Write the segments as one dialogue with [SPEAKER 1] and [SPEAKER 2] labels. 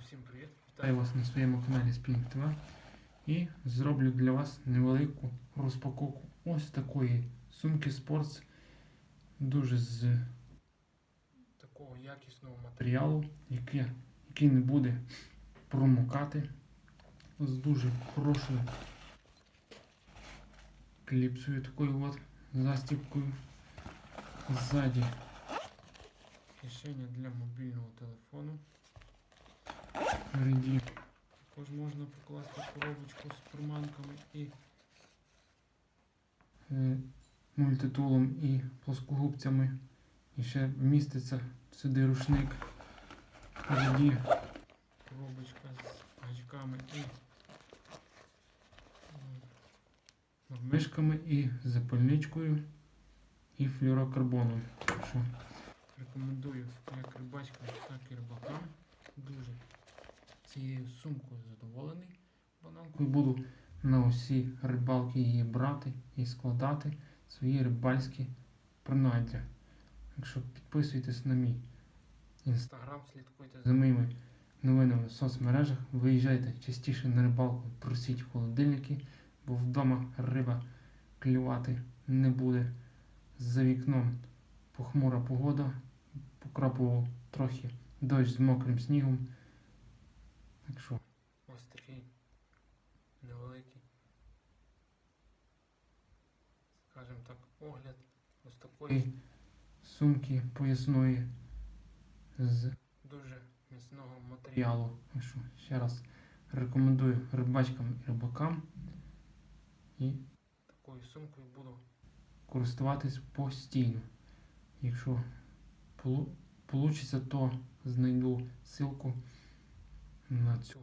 [SPEAKER 1] всім привіт! Вітаю вас на своєму каналі Spinning TV і зроблю для вас невелику розпаковку ось такої сумки Sports. Дуже з такого якісного матеріалу, який, який не буде промокати. З дуже хорошою кліпсою такою от застібкою. Ззаді кишеня для мобільного телефону. Впереді також можна покласти коробочку з приманками і е, мультитулом і плоскогубцями. І ще вміститься сюди рушник. Впереді коробочка з гачками і м, мишками і запальничкою і флюрокарбоном. Рекомендую як рибачкам, так і рибакам. Дуже цією сумкою задоволений бананкою. Буду на усі рибалки її брати і складати свої рибальські принаддя. Якщо підписуйтесь на мій інстаграм, слідкуйте за моїми новинами в соцмережах, виїжджайте частіше на рибалку, просіть холодильники, бо вдома риба клювати не буде. За вікном похмура погода, покрапував трохи дощ з мокрим снігом. Так що ось такий невеликий, скажімо так, огляд ось такої сумки поясної з дуже міцного матеріалу. Так що ще раз рекомендую рибачкам і рибакам. І такою сумкою буду користуватись постійно. Якщо вийде, то знайду ссылку на цю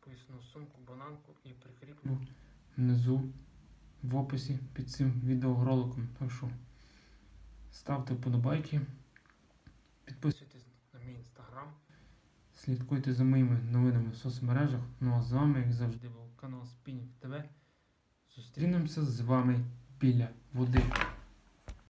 [SPEAKER 1] поясну сумку, бананку і прикріплю внизу в описі під цим відеороликом. Так що ставте вподобайки, підписуйтесь на мій інстаграм, слідкуйте за моїми новинами в соцмережах. Ну а з вами, як завжди, був канал Spinning TV. Зустрінемося з вами біля води.